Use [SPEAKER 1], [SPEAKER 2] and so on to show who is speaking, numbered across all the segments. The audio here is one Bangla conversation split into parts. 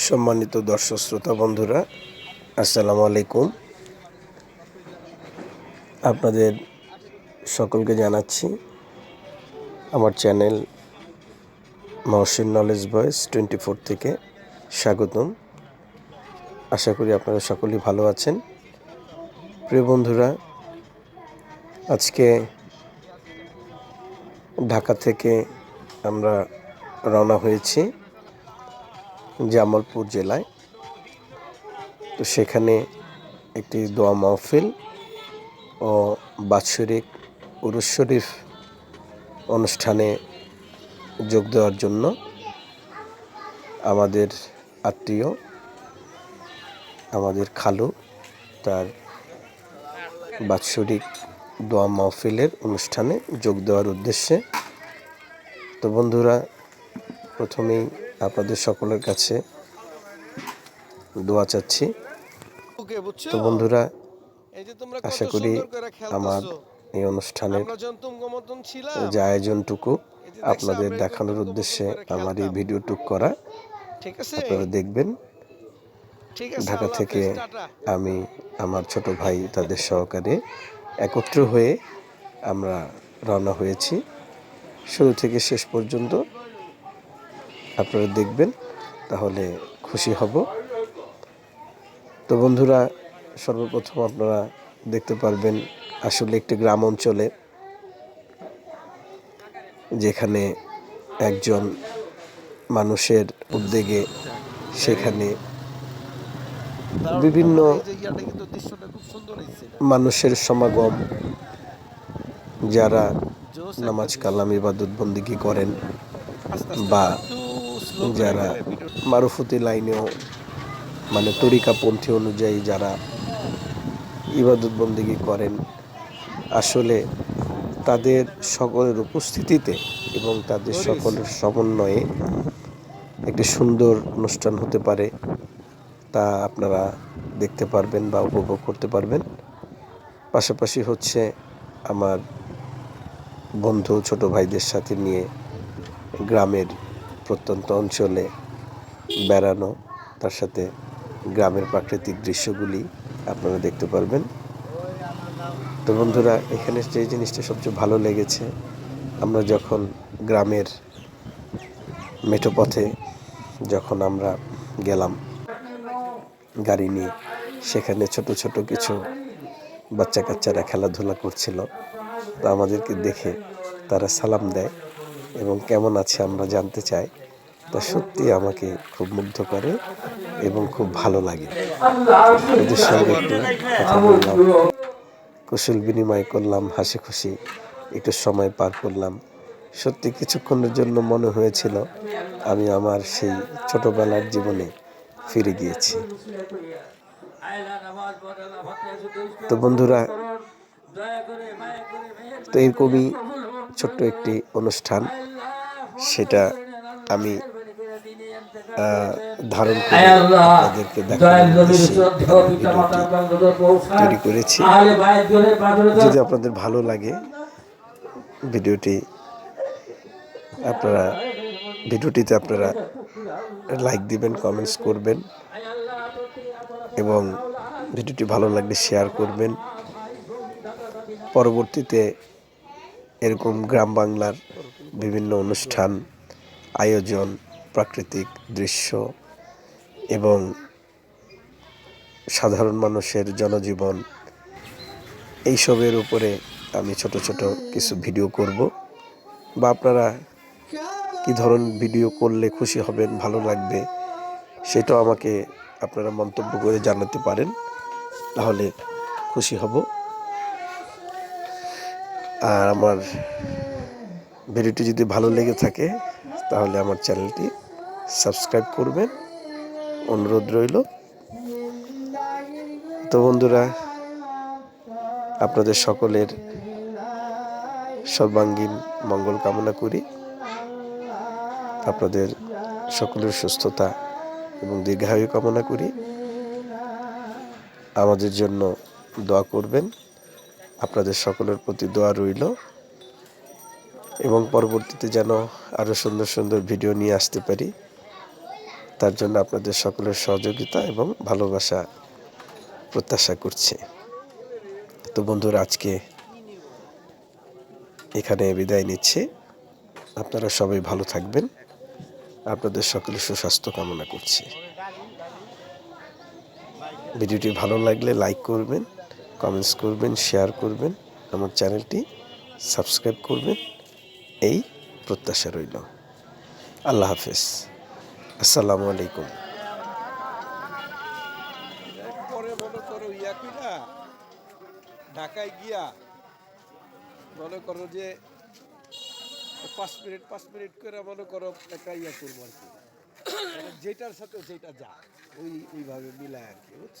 [SPEAKER 1] সম্মানিত দর্শক শ্রোতা বন্ধুরা, আসসালামু আলাইকুম। আপনাদের সকলকে জানাচ্ছি, আমার channel Mohsin knowledge voice twenty four থেকে স্বাগতম। আশা করি আপনারা সকলেই ভালো আছেন। প্রিয় বন্ধুরা, আজকে ঢাকা থেকে আমরা রওনা হয়েছি। জামালপুর জেলায়। তো সেখানে একটি দোয়া মাহফিল ও বাৎসরিক উরুস শরীফ অনুষ্ঠানে যোগ দেওয়ার জন্য আমাদের আত্মীয়, আমাদের খালু তার বাৎসরিক দোয়া মাহফিলের অনুষ্ঠানে যোগ দেওয়ার উদ্দেশ্যে। তো বন্ধুরা, প্রথমেই আপনাদের সকলের কাছে দোয়া চাচ্ছি। তো বন্ধুরা আশা করি। আমার এই অনুষ্ঠানের যে আয়োজনটুকু আপনাদের দেখানোর উদ্দেশ্যে আমার এই। ভিডিওটুক করা।
[SPEAKER 2] ঠিক আছে?
[SPEAKER 1] আপনারা দেখবেন। ঢাকা থেকে আমি আমার ছোট ভাই তাদের সহকারে একত্র হয়ে আমরা রওনা হয়েছি। শুরু থেকে শেষ পর্যন্ত আপনারা দেখবেন, তাহলে খুশি হব তো বন্ধুরা, সর্বপ্রথম আপনারা দেখতে পারবেন আসলে একটি গ্রাম অঞ্চলে যেখানে একজন মানুষের উদ্যোগে সেখানে বিভিন্ন। মানুষের সমাগম, যারা নামাজ, কালাম, ইবাদত করেন বা যারা মারুফতি লাইনেও মানে তরিকাপন্থী অনুযায়ী যারা ইবাদত বন্দিগি করেন, আসলে তাদের সকলের উপস্থিতিতে এবং তাদের সকলের সমন্বয়ে একটি সুন্দর অনুষ্ঠান হতে পারে তা আপনারা দেখতে পারবেন বা উপভোগ করতে পারবেন। পাশাপাশি হচ্ছে আমার বন্ধু ছোট ভাইদের সাথে নিয়ে গ্রামের প্রত্যন্ত অঞ্চলে বেড়ানো, তার সাথে গ্রামের প্রাকৃতিক দৃশ্যগুলি আপনারা দেখতে পারবেন। তো বন্ধুরা, এখানে যে জিনিসটা সবচেয়ে ভালো লেগেছে, আমরা যখন গ্রামের মেঠো পথে যখন আমরা গেলাম গাড়ি নিয়ে, সেখানে ছোট ছোট কিছু বাচ্চা কাচ্চারা খেলাধুলা করছিল। তো আমাদেরকে দেখে তারা সালাম দেয়। এবং কেমন আছে আমরা জানতে চাই, তা সত্যি আমাকে খুব মুগ্ধ করে এবং খুব ভালো লাগে। ওদের সঙ্গে একটু কথা বললাম, কুশল বিনিময় করলাম, হাসি খুশি একটু সময় পার করলাম। সত্যি কিছুক্ষণের জন্য মনে হয়েছিল আমি আমার সেই ছোটবেলার জীবনে ফিরে গিয়েছি। তো বন্ধুরা তো এরকমই ছোট্ট একটি অনুষ্ঠান সেটা আমি ধারণ করে আপনাদেরকে তৈরি করেছি। যদি আপনাদের ভালো লাগে ভিডিওটি আপনারা ভিডিওটিতে আপনারা লাইক দিবেন কমেন্টস করবেন এবং ভিডিওটি ভালো লাগলে শেয়ার করবেন। পরবর্তীতে এরকম গ্রাম বাংলার বিভিন্ন অনুষ্ঠান, আয়োজন, প্রাকৃতিক দৃশ্য এবং সাধারণ মানুষের জনজীবন, এইসবের উপরে আমি ছোট ছোট কিছু ভিডিও করব। বা আপনারা কী ধরনের ভিডিও করলে খুশি হবেন, ভালো লাগবে, সেটাও আমাকে আপনারা মন্তব্য করে জানাতে পারেন, তাহলে খুশি হব। আর আমার ভিডিওটি যদি ভালো লেগে থাকে, তাহলে আমার চ্যানেলটি সাবস্ক্রাইব করবেন। অনুরোধ রইল। তো বন্ধুরা, আপনাদের সকলের সর্বাঙ্গীন মঙ্গল কামনা করি। আপনাদের সকলের সুস্থতা এবং দীর্ঘায়ু কামনা করি। আমাদের জন্য দোয়া করবেন। আপনাদের সকলের প্রতি দোয়া রইল। এবং পরবর্তীতে যেন আরও সুন্দর সুন্দর ভিডিও নিয়ে আসতে পারি, তার জন্য আপনাদের সকলের সহযোগিতা এবং ভালোবাসা, প্রত্যাশা করছি। তো বন্ধুরা, আজকে এখানে বিদায় নিচ্ছি। আপনারা সবাই ভালো থাকবেন। আপনাদের সকলে সুস্বাস্থ্য কামনা করছি। ভিডিওটি ভালো লাগলে লাইক করবেন কমেন্টস করবেন শেয়ার করবেন, আমার চ্যানেলটি সাবস্ক্রাইব করবেন। এই প্রত্যাশা রইল। আল্লাহ হাফেজ। আসসালামু আলাইকুম।
[SPEAKER 2] ঢাকায় গিয়া মনে করো যে পাঁচ মিনিট পাঁচ মিনিট করে মনে করো একটা ইয়া করব আর কি। মানে যেটার সাথে যেটা যা, ওই, ওইভাবে মিলায় আর কি, বুঝছ?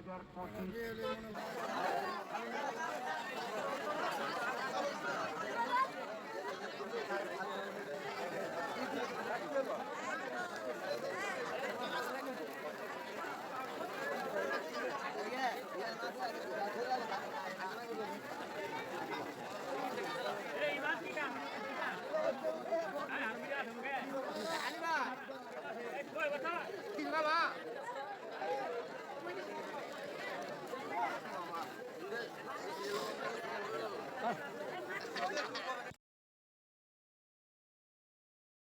[SPEAKER 3] হাজার
[SPEAKER 1] পঁচিশ।